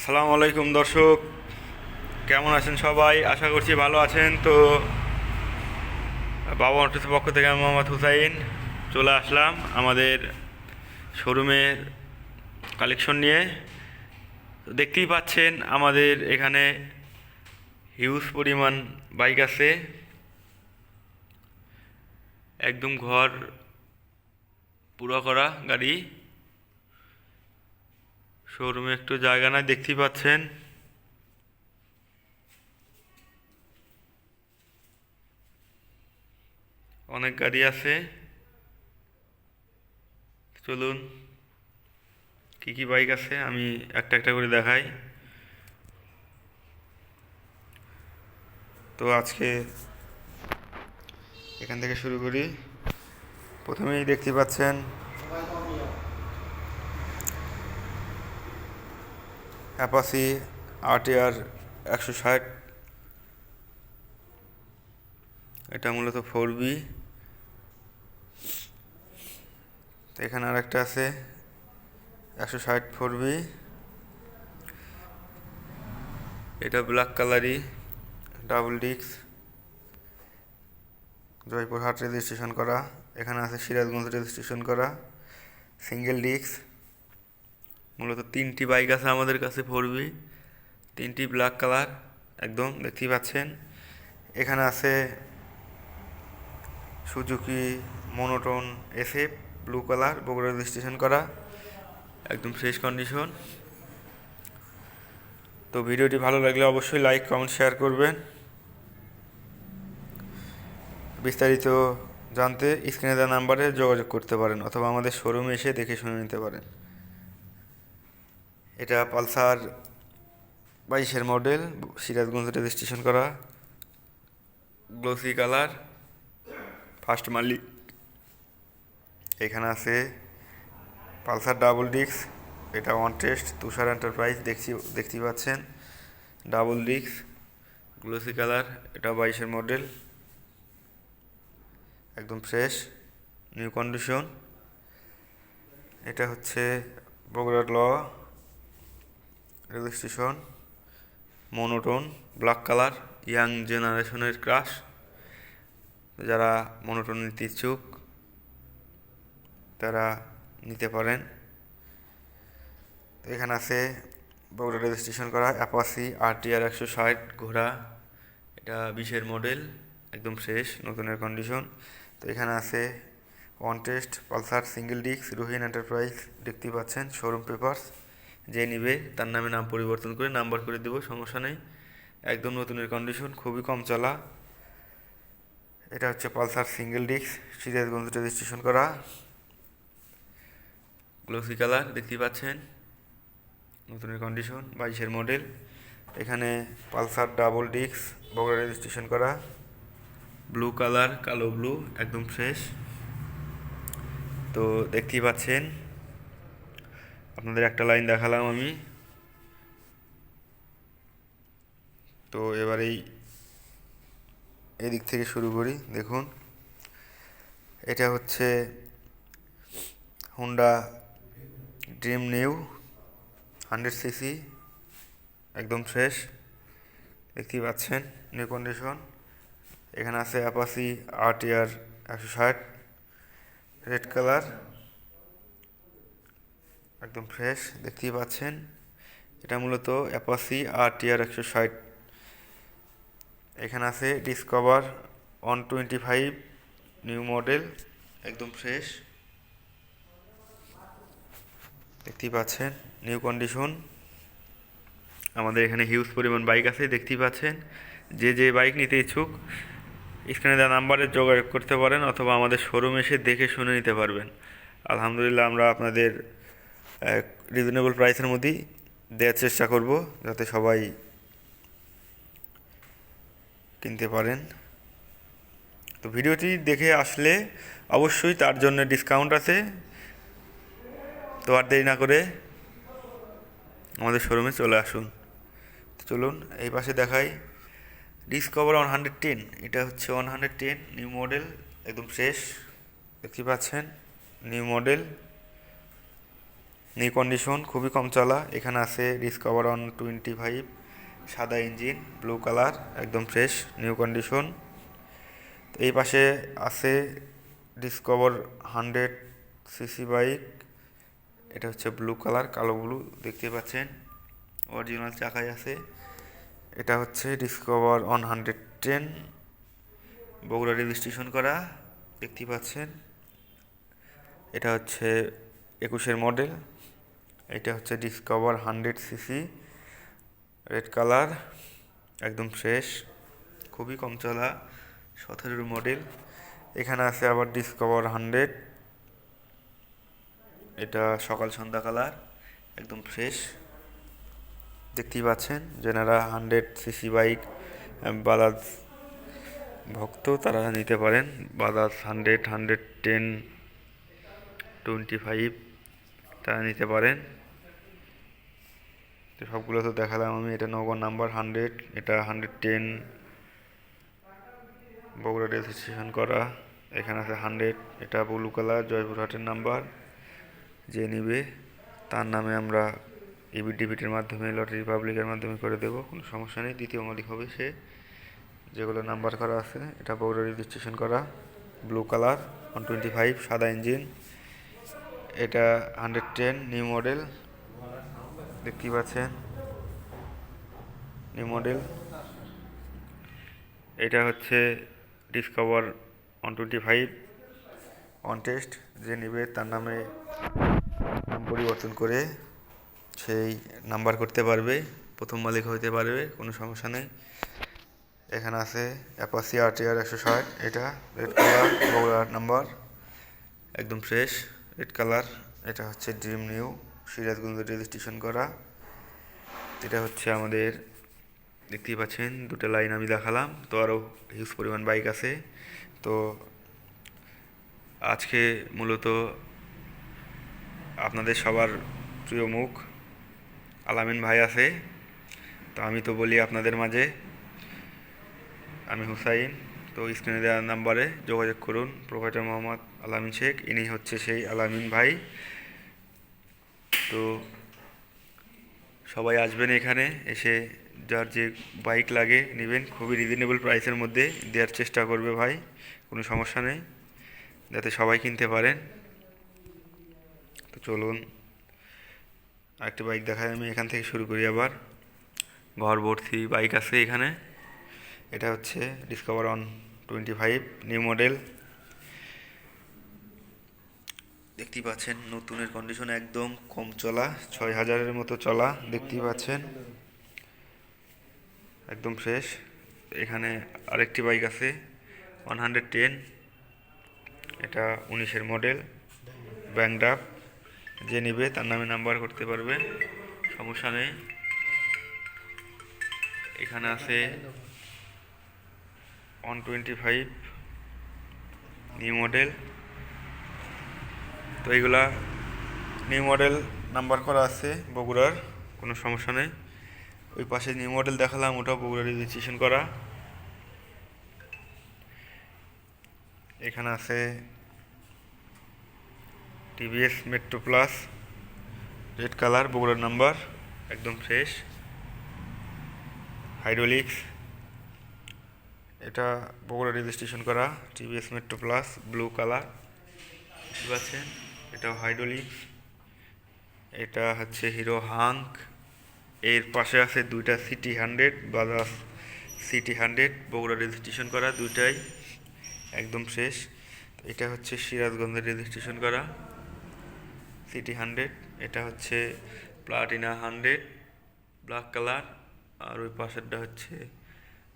আসসালামু আলাইকুম দর্শক। কেমন আছেন সবাই? আশা করছি ভালো আছেন। তো বাবা অটোসের পক্ষ থেকে আমি মোহাম্মদ হুসাইন চলে আসলাম আমাদের শোরুমের কালেকশন নিয়ে। তো দেখতেই পাচ্ছেন আমাদের এখানে হিউজ পরিমাণ বাইক আছে। একদম ঘর পুরো করা গাড়ি। শোরুমে একটু জায়গা নাই, দেখতেই পাচ্ছেন। অনেক গাড়ি আছে। চলুন, কি কি বাইক আছে, আমি একটা একটা করে দেখাই। তো আজকে এখান থেকে শুরু করি। প্রথমেই দেখতে পাচ্ছেন অ্যাপাসি আরটিআর একশো ষাট। এটা মূলত ফোর বি। এখানে আর একটা আছে, একশো ষাট ফোর বি। এটা ব্ল্যাক কালারই, ডাবল ডিক্স জয়পুরহাট রেজিস্ট্রেশন করা। এখানে আছে সিরাজগঞ্জ রেজিস্ট্রেশন করা। সিঙ্গেল ডিক্স মূলত তিনটি বাইক আছে আমাদের কাছে ফোর বি তিনটি ব্ল্যাক কালার একদম দেখতেই পাচ্ছেন। এখানে আছে Suzuki monotone SF blue colour Bogura registration করা, একদম ফ্রেশ কন্ডিশন তো ভিডিওটি ভালো লাগলে অবশ্যই লাইক কমেন্ট শেয়ার করবেন। বিস্তারিত জানতে স্ক্রিনে দেওয়া নাম্বারে যোগাযোগ করতে পারেন অথবা আমাদের শোরুমে এসে দেখে শুনে নিতে পারেন। এটা পালসার বাইশের মডেল, সিরাজগঞ্জ রেজিস্ট্রেশন করা। গ্লোসি কালার, ফার্স্ট মালিক। এখানে আছে পালসার ডাবল ডিক্স এটা ওয়ান টেস্ট তুষার এন্টারপ্রাইজ দেখছি, দেখতে পাচ্ছেন। ডাবল ডিক্স গ্লোসি কালার, এটা বাইশের মডেল। একদম ফ্রেশ নিউ কন্ডিশন এটা হচ্ছে বগুড়ার ল। Registration monotone, black colour, young জেনারেশনের ক্রাশ। যারা মনোটোন নিতে ইচ্ছুক, তারা নিতে পারেন। তো এখানে আছে বগুড়া রেজিস্ট্রেশন করা অ্যাপাসি আরটিআর একশো ষাট, ঘোড়া। এটা বিশের মডেল, একদম শেষ নতুনের কন্ডিশন। তো এখানে আছে one test, Pulsar, single disc, Rohin enterprise, দেখতেই পাচ্ছেন, শোরুম পেপারস। যে নিবে, তার নামে নাম পরিবর্তন করে নাম্বার করে দেবো, সমস্যা নেই। একদম নতুনের কন্ডিশন খুবই কম চলা। এটা হচ্ছে Pulsar single disc Sirajganj registration করা। গ্লোসি কালার দেখতেই পাচ্ছেন। নতুনের কন্ডিশন বাইশের মডেল এখানে Pulsar double disc Bogura registration করা। ব্লু কালার কালো ব্লু একদম ফ্রেশ তো দেখতেই পাচ্ছেন আপনাদের একটা লাইন দেখালাম আমি। তো এবার এই, এদিক থেকে শুরু করি, দেখুন। এটা হচ্ছে Honda dream new hundred CC একদম ফ্রেশ দেখতেই পাচ্ছেন নিউ কন্ডিশন এখানে আছে অ্যাপাসি আরটিআর একশো ষাট। রেড কালার একদম ফ্রেশ দেখতেই পাচ্ছেন। এটা মূলত অ্যাপাসি আর টিআর একশো ষাট। এখানে আছে Discover one twenty five new model একদম ফ্রেশ দেখতেই পাচ্ছেন নিউ কন্ডিশন আমাদের এখানে হিউজ পরিমাণ বাইক আছে, দেখতেই পাচ্ছেন। যে যে বাইক নিতে ইচ্ছুক স্ক্রিনে দেওয়া নাম্বারে যোগাযোগ করতে পারেন অথবা আমাদের শোরুম এসে দেখে শুনে নিতে পারবেন। আলহামদুলিল্লাহ আমরা আপনাদের রিজনেবল প্রাইসের মধ্যেই দেওয়ার চেষ্টা করব, যাতে সবাই কিনতে পারেন। তো ভিডিওটি দেখে আসলে অবশ্যই তার জন্য ডিসকাউন্ট আছে। তো আর দেরি না করে আমাদের শোরুমে চলে আসুন। তো চলুন, এই পাশে দেখাই ডিসকভার ওয়ান হান্ড্রেড টেন এটা হচ্ছে one hundred ten new model একদম ফ্রেশ দেখতে পাচ্ছেন নিউ মডেল নিউ কন্ডিশন, খুবই কম চলা। এখানে আছে ডিসকভার অন টোয়েন্টি ফাইভ সাদা ইঞ্জিন ব্লু কালার একদম ফ্রেশ নিউ কন্ডিশন এই পাশে আছে ডিসকভার হান্ড্রেড সিসি বাইক এটা হচ্ছে ব্লু কালার কালো ব্লু দেখতে পাচ্ছেন? অরিজিনাল চাকাই আছে। এটা হচ্ছে Discover one hundred ten Bogura registration করা, দেখতে পাচ্ছেন? এটা হচ্ছে একুশের মডেল এটা হচ্ছে Discover hundred CC red colour একদম ফ্রেশ খুবই কম চলা, সতেরোর মডেল এখানে আছে আবার ডিসকভার হান্ড্রেড এটা সকাল সন্ধ্যা কালার একদম ফ্রেশ দেখতেই পাচ্ছেন যেনারা হান্ড্রেড সিসি বাইক বাজাজ ভক্ত, তারা নিতে পারেন। Bajaj hundred hundred ten twenty five তারা নিতে পারেন। তো সবগুলো তো দেখালাম আমি। এটা নগর নাম্বার হান্ড্রেড, এটা হান্ড্রেড টেন। বগুড়া রেজিস্ট্রেশন করা। এখানে আছে হান্ড্রেড। এটা ব্লু কালার জয়পুরহাটের নাম্বার। যে নিবে, তার নামে আমরা ইবি ডিবিটির মাধ্যমে, লটারি পাবলিকের মাধ্যমে করে দেব, কোনো সমস্যা নেই। দ্বিতীয় মালিক হবে সে। যেগুলো নাম্বার করা আছে, এটা বগুড়া রেজিস্ট্রেশন করা। Blue colour, one twenty five, সাদা ইঞ্জিন। এটা হান্ড্রেড টেন, নিউ মডেল। দেখতেই পাচ্ছেন? নিউ মডেল এটা হচ্ছে Discover one twenty five on test যে নেবে তার নামে নাম পরিবর্তন করে সেই নাম্বার করতে পারবে, প্রথম মালিক হতে পারবে, কোনো সমস্যা নেই। এখানে আছে অ্যাপাসি আর টি আর একশো ষাট, এটা রেড কালার বগুড়ার নাম্বার একদম ফ্রেশ রেড কালার এটা হচ্ছে ড্রিম নিউ সিরাজগঞ্জ রেজিস্ট্রেশন করা। এটা হচ্ছে আমাদের, দেখতেই পাচ্ছেন, দুটো লাইন আমি দেখালাম। তো আরও হিউজ পরিমাণ বাইক আছে। তো আজকে মূলত আপনাদের সবার প্রিয় মুখ আলামিন ভাই আছে। তো আমি তো বলি আপনাদের মাঝে। আমি হুসাইন। তো স্ক্রিনে দেওয়ার নাম্বারে যোগাযোগ করুন। প্রোভাইডার মোহাম্মদ আলামিন শেখ, ইনি হচ্ছে সেই আলামিন ভাই। তো সবাই আসবেন এখানে, এসে যার যে বাইক লাগে নেবেন, খুবই রিজনেবল প্রাইসের মধ্যে দেওয়ার চেষ্টা করবে ভাই, কোনো সমস্যা নেই, যাতে সবাই কিনতে পারেন। তো চলুন, আরেকটি বাইক দেখাই আমি এখান থেকে শুরু করি আবার। ঘর ভর্তি বাইক আছে এখানে, এটা হচ্ছে Discover one twenty five new model দেখতেই পাচ্ছেন, নতুনের কন্ডিশন একদম কম চলা, ছয় হাজারের মতো চলা দেখতেই পাচ্ছেন। একদম ফ্রেশ এখানে আরেকটি বাইক আছে ওয়ান হান্ড্রেড টেন এটা উনিশের মডেল ব্যাংডাপ যে নেবে তার নামে নাম্বার করতে পারবে, সমস্যা নেই। এখানে আছে one twenty five new model তো এইগুলা নিউ মডেল নাম্বার করা আছে বগুড়ার, কোনো সমস্যা নেই। ওই পাশে নিউ মডেল দেখালাম, ওটাও বগুড়া রেজিস্ট্রেশন করা। এখানে আছে TVS Metro plus red colour বগুড়ার নাম্বার একদম ফ্রেশ হাইড্রোলিক্স এটা বগুড়া রেজিস্ট্রেশন করা TVS Metro plus blue colour বুঝতে পারছেন? এটাও হাইড্রোলিক্স এটা হচ্ছে হিরো হাঙ্ক। এর পাশে আছে দুইটা CT hundred, Bajaj CT hundred, Bogura registration করা দুইটাই একদম শেষ। এটা হচ্ছে সিরাজগঞ্জের রেজিস্ট্রেশন করা সিটি হান্ড্রেড, এটা হচ্ছে প্লাটিনা হান্ড্রেড, ব্ল্যাক কালার। আর ওই পাশেরটা হচ্ছে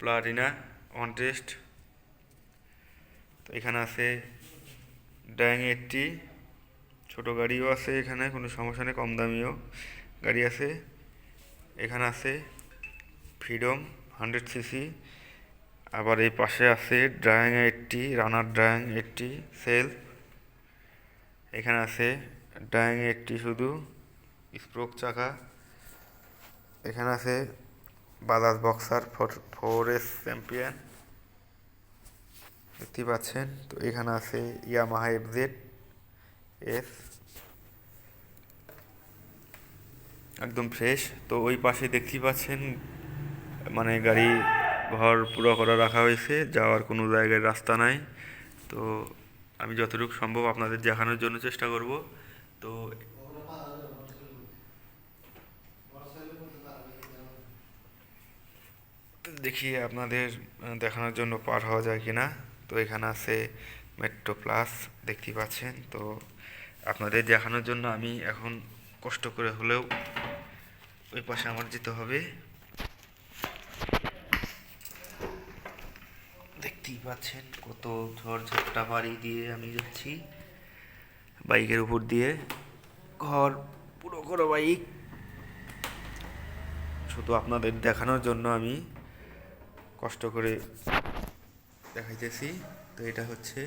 প্লাটিনা ওয়ান টেস্ট তো এখানে আছে ড্যাং এইটটি ছোটো গাড়িও আছে এখানে, কোনো সমস্যা নেই, কম দামিও। গাড়ি আছে, এখানে আছে ফ্রিডম হান্ড্রেড সিসি আবার এই পাশে আছে ড্রায়াং এইটটি রানার ড্রায়াং এইটটি সেল এখানে আছে ড্রায়াং এইটটি শুধু স্প্রোক চাকা। এখানে আছে Bajaj Boxer four S champion দেখতেই পাচ্ছেন, তো এখানে আছে ইয়ামাহা এফ জেড এস একদম ফ্রেশ তো ওই পাশে দেখতেই পাচ্ছেন মানে গাড়ি ঘর পুরো করা রাখা হয়েছে, যাওয়ার কোনো জায়গায় রাস্তা নাই। তো আমি যতটুকু সম্ভব আপনাদের দেখানোর জন্য চেষ্টা করব। তো দেখি আপনাদের দেখানোর জন্য পার হওয়া যায় কিনা। তো এখানে আছে মেট্রো প্লাস দেখতেই পাচ্ছেন। তো আপনাদের দেখানোর জন্য আমি এখন কষ্ট করে হলেও ওই পাশে আমার যেতে হবে। দেখতেই পাচ্ছেন কত ঝড় ঝাপটা বাড়ি দিয়ে আমি যাচ্ছি। বাইকের উপর দিয়ে। ঘর, পুরো করো বাইক। শুধু আপনাদের দেখানোর জন্য আমি কষ্ট করে দেখাইতেছি। তো এটা হচ্ছে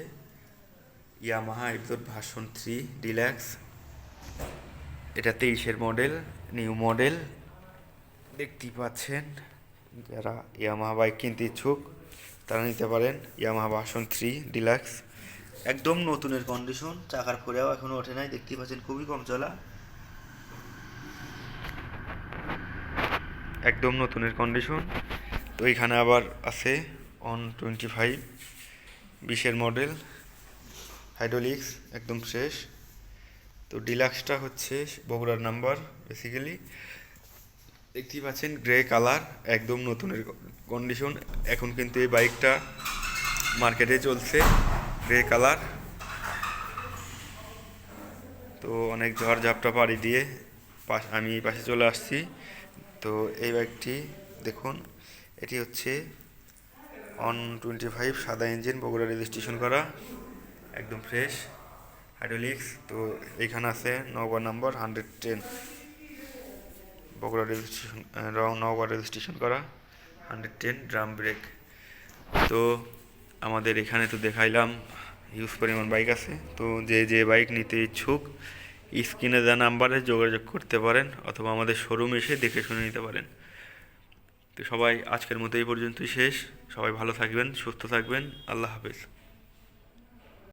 ইয়ামাহা এপিসোড ভার্সন থ্রি ডিল্যাক্স এটা তেইশের মডেল, নিউ মডেল। দেখতেই পাচ্ছেন, যারা ইয়ামাহা বাইক কিনতে ইচ্ছুক, তারা নিতে পারেন ইয়ামাহা বাসন থ্রি ডিলাক্স। একদম নতুনের কন্ডিশন চাকার ফোরেও এখনও ওঠে নাই, দেখতেই পাচ্ছেন, খুবই কম চলা। একদম নতুনের কন্ডিশন তো এখানে আবার আছে অন টোয়েন্টি ফাইভ বিশের মডেল হাইড্রোলিক্স একদম শেষ তো ডিলাক্সটা হচ্ছে বগুড়ার নাম্বার বেসিক্যালি দেখতেই পাচ্ছেন গ্রে কালার একদম নতুনের কন্ডিশন এখন কিন্তু এই বাইকটা মার্কেটে চলছে গ্রে কালার তো অনেক ঝড় ঝাপটা পাড়ি দিয়ে পাশ আমি পাশে চলে আসছি। তো এই বাইকটি দেখুন, এটি হচ্ছে অন টোয়েন্টি ফাইভ সাদা ইঞ্জিন বগুড়া রেজিস্ট্রেশন করা, একদম ফ্রেশ হাইড্রোলিক্স তো এখানে আছে নগর number hundred ten Bogura registration রং, নগর রেজিস্ট্রেশন করা হান্ড্রেড টেন ড্রাম ব্রেক তো আমাদের এখানে তো দেখাইলাম হিউজ পরিমাণ বাইক আছে। তো যে যে বাইক নিতে ইচ্ছুক, স্ক্রিনে দেওয়া নাম্বারে যোগাযোগ করতে পারেন অথবা আমাদের শোরুম এসে দেখে শুনে নিতে পারেন। তো সবাই আজকের মতো এই পর্যন্তই শেষ। সবাই ভালো থাকবেন, সুস্থ থাকবেন। আল্লাহ হাফেজ।